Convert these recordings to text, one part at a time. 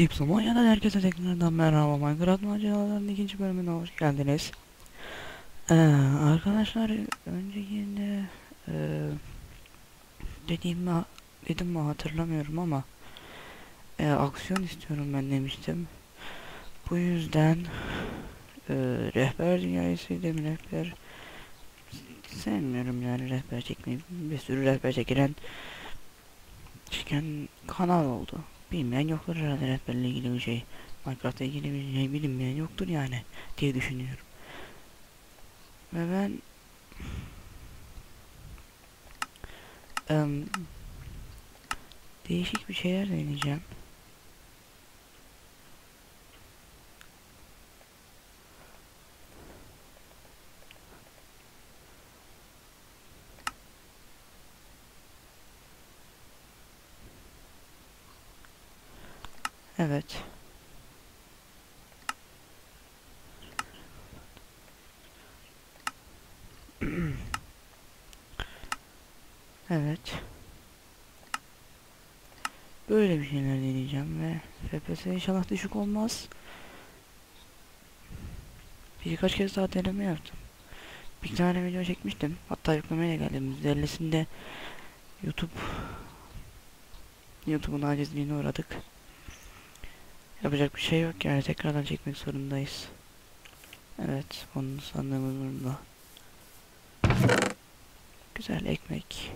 İlk zaman ya da herkese tekrardan merhaba Minecraft maceralarının ikinci bölümüne hoş geldiniz. Ee, arkadaşlar öncekinde e, dediğimi dedim mi hatırlamıyorum ama e, aksiyon istiyorum ben demiştim. Bu yüzden e, rehber dünyasıydım rehber sevmiyorum yani rehber çekmeyi bir sürü rehber çekilen çıkan kanal oldu. Bilmeyen yoktur herhalde rehberle ilgili bir şey. Minecraft'la ilgili bir şey bilinmeyen yoktur yani diye düşünüyorum. Ve ben em, değişik bir şeyler deneyeceğim. Evet. evet. Böyle bir şeyler deneyeceğim ve FPS inşallah düşük olmaz. Birkaç kez daha deneme yaptım. Bir tane video çekmiştim. Hatta yüklemeye geldim. %50'sinde YouTube YouTube'un acizliğine uğradık. Yapacak bir şey yok yani tekrardan çekmek zorundayız. Evet, onu sandığımız burada. Güzel ekmek.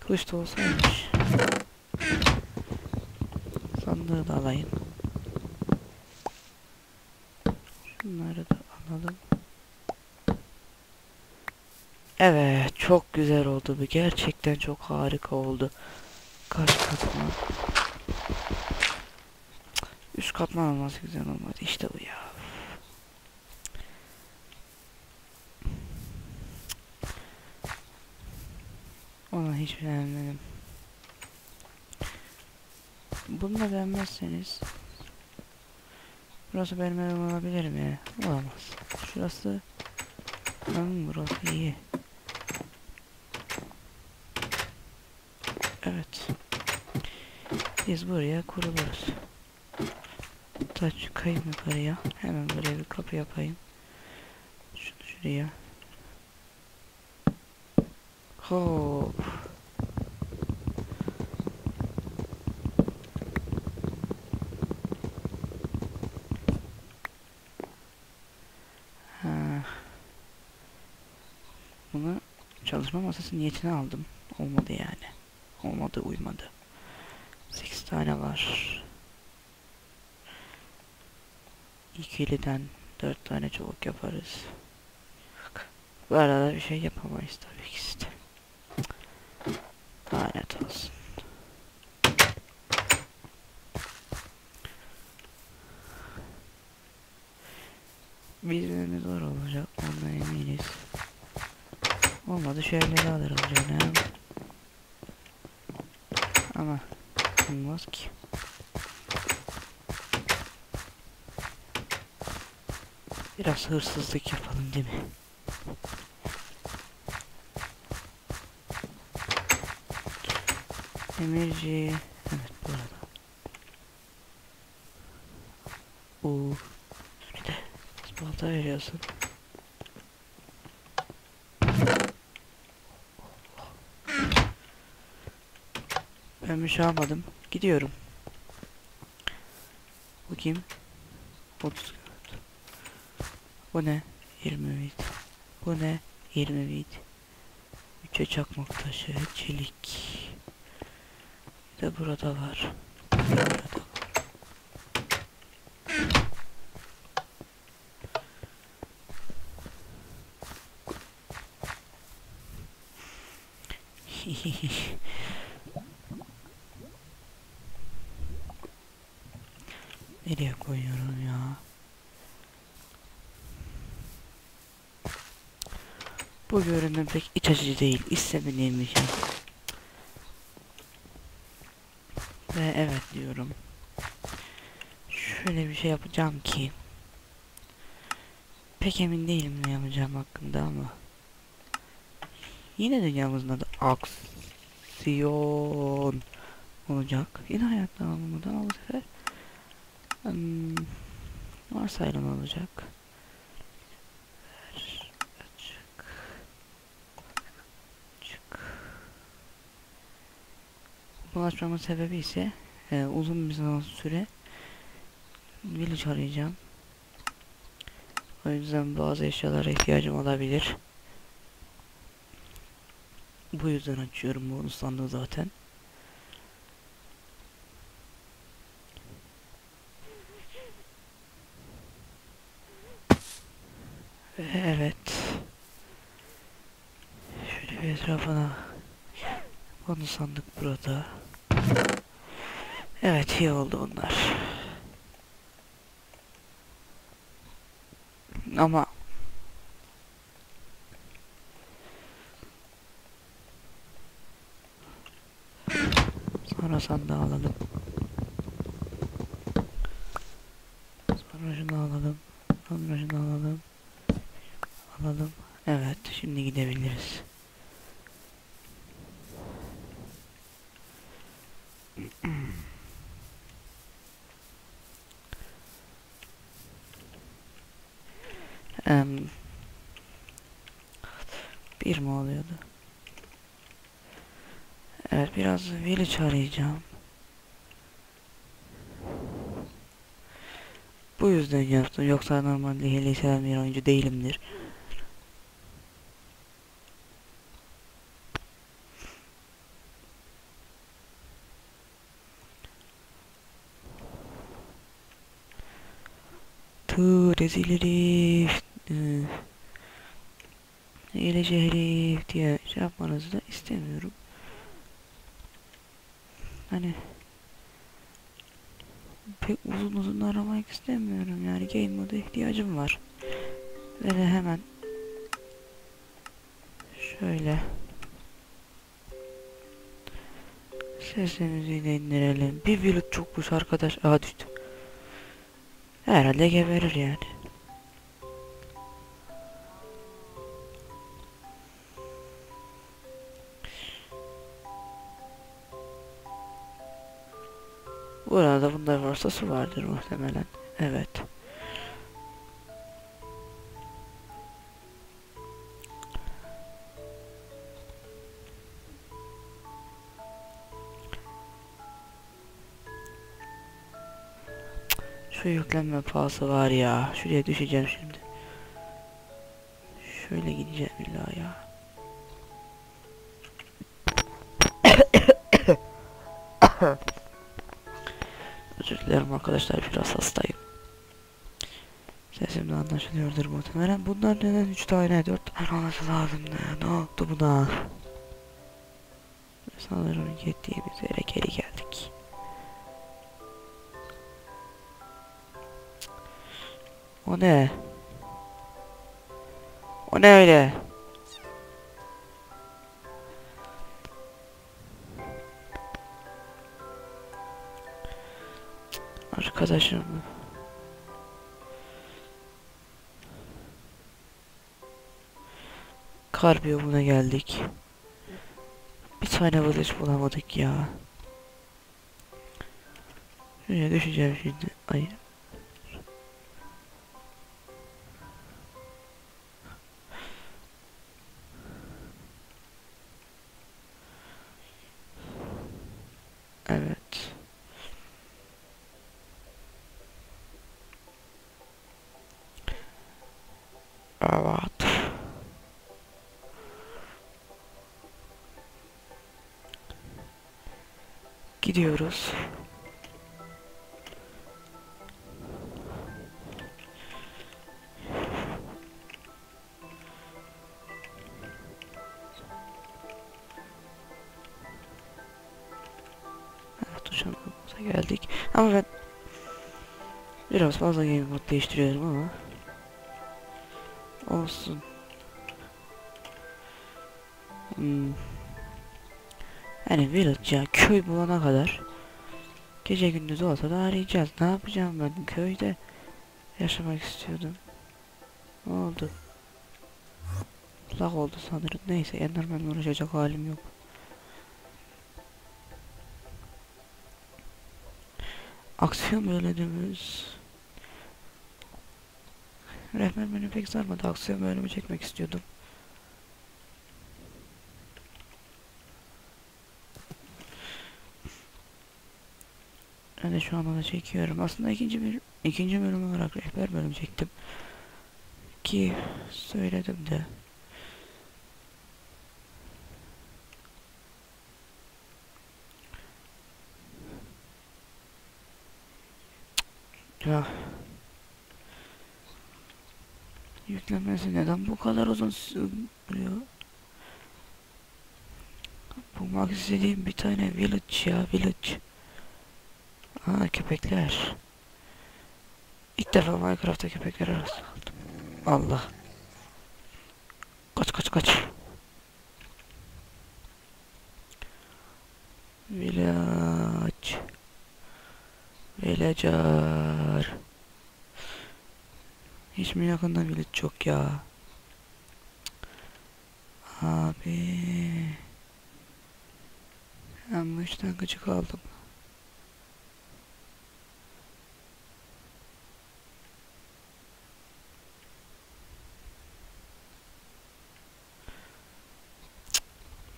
Kılıç da olsaymış. Sandığı da alayım. Şunları da alalım. Evet, çok güzel oldu bu. Gerçekten çok harika oldu. Kaç katman? Üst katman olması güzel olmadı. İşte bu ya. Ona hiç beğenmedim. Bunu da beğenmezseniz Burası benim evim olabilir mi? Olamaz. Şurası Hmm, burası iyi. Evet. Biz buraya kuruluruz. Taç kayayım yukarıya. Hemen buraya bir kapı yapayım. Şunu şuraya. Hop. Bunu çalışma masası niyetine aldım. Olmadı yani. Olmadı uymadı. 8 tane var. İkiliden dört tane çubuk yaparız. Bu arada bir şey yapamayız tabii ki işte. Lanet olsun. Bizimle zor olacak ondan eminiz. Olmadı şöyle alırım canım. Ama olmaz ki. Biraz hırsızlık yapalım değil mi? Demirci... Evet burada. Oo. Bir de balta veriyorsun. Ben bir şey almadım. Gidiyorum. Bu kim? 30 bu ne? 20 bit. Bu ne? 20 bit. 3'e çakmak taşı, çelik. Bir de burada var. Burada var. Nereye koyuyorum ya? Bu görünüm pek iç açıcı değil. İstemediğim bir şey. Ve evet diyorum. Şöyle bir şey yapacağım ki. Pek emin değilim ne yapacağım hakkında ama. Yine dünyamızın adı aksiyon olacak. Yine hayat devamından ama bu sefer hmm, varsayılan olacak. Bu açmamın sebebi ise e, uzun bir zaman süre village arayacağım. O yüzden bazı eşyalara ihtiyacım olabilir. Bu yüzden açıyorum bonus sandığı zaten. Ve evet. Şöyle bir etrafına bonus sandık burada. Evet iyi oldu bunlar. Ama Sonra sandığı alalım. Sonra şunu alalım. Sonra şunu alalım. Alalım. Evet, şimdi gidebiliriz. Em, bir mi oluyordu? Evet biraz village arayacağım. Bu yüzden yaptım. Yoksa normalde hileyi seven bir oyuncu değilimdir. Rezil herif. Ee, Hileci herif diye şey yapmanızı da istemiyorum. Hani pek uzun uzun aramak istemiyorum yani game moda ihtiyacım var. Ve de hemen şöyle sesimizi de indirelim. Bir village çokmuş arkadaş. Aha düştü. Herhalde geberir yani. Burada bunda varsa su vardır muhtemelen. Evet. Şu yüklenme pahası var ya. Şuraya düşeceğim şimdi. Şöyle gideceğim illa ya. Özür dilerim arkadaşlar biraz hastayım. Sesim de anlaşılıyordur muhtemelen. Bunlar neden 3 tane 4 tane olması lazımdı? Ne oldu buna? Sanırım gittiğimiz yere geri geldik. O ne? O ne öyle? Arkadaşım. Kar biyomuna geldik. Bir tane village bulamadık ya. Şuraya düşeceğim şimdi. Ay. Gidiyoruz. Uçağımıza geldik. Ama ben biraz fazla game mode değiştiriyorum ama olsun. Hmm. Yani village ya köy bulana kadar gece gündüz olsa da arayacağız. Ne yapacağım ben köyde yaşamak istiyordum. Ne oldu? Lag oldu sanırım. Neyse Enderman'la uğraşacak halim yok. Aksiyon bölümümüz. Rehber beni pek sarmadı. Aksiyon bölümü çekmek istiyordum. De şu anda da çekiyorum. Aslında ikinci bir ikinci bölüm olarak rehber bölüm çektim. Ki söyledim de. Ya. Yüklenmesi neden bu kadar uzun sürüyor? Bulmak istediğim bir tane village ya village. Aa köpekler. İlk defa Minecraft'ta köpekler arası kaldım. Allah. Kaç kaç kaç. Village. Villager. Hiç mi yakında village çok ya? Abi. Yanlıştan gıcık aldım.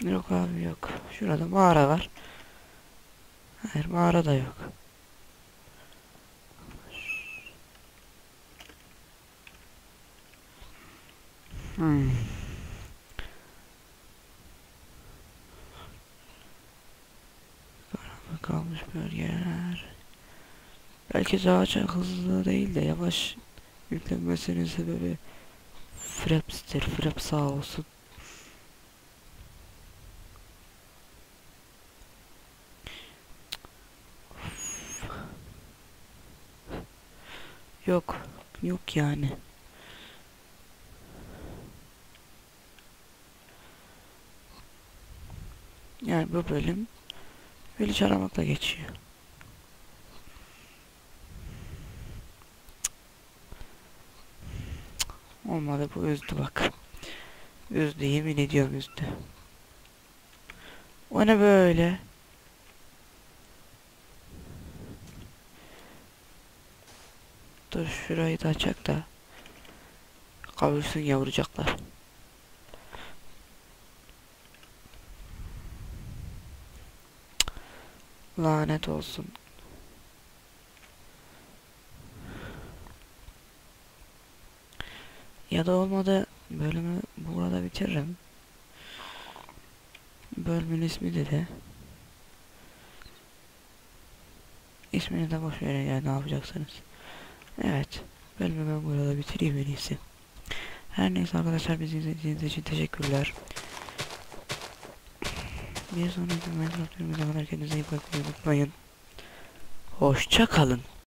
Yok abi yok. Şurada mağara var. Hayır mağara da yok. Hmm. Karanlık kalmış bölgeler. Belki daha hızlı değil de yavaş yüklenmesinin sebebi Fraps'tir. Fraps sağ olsun. Yok. Yok yani. Yani bu bölüm Village aramakla geçiyor. Olmadı bu üzdü bak. Üzdü yemin ediyorum üzdü. O ne böyle? Dur şurayı da açak da kavuşsun yavrucaklar. Lanet olsun. Ya da olmadı bölümü burada bitiririm. Bölümün ismi de de. İsmini de boş verin ya ne yapacaksınız. Evet. Ben burada bitireyim en iyisi. Her neyse arkadaşlar bizi izlediğiniz için teşekkürler. Bir sonraki Minecraft bölümüne kadar kendinize iyi bakmayı unutmayın. Hoşça kalın.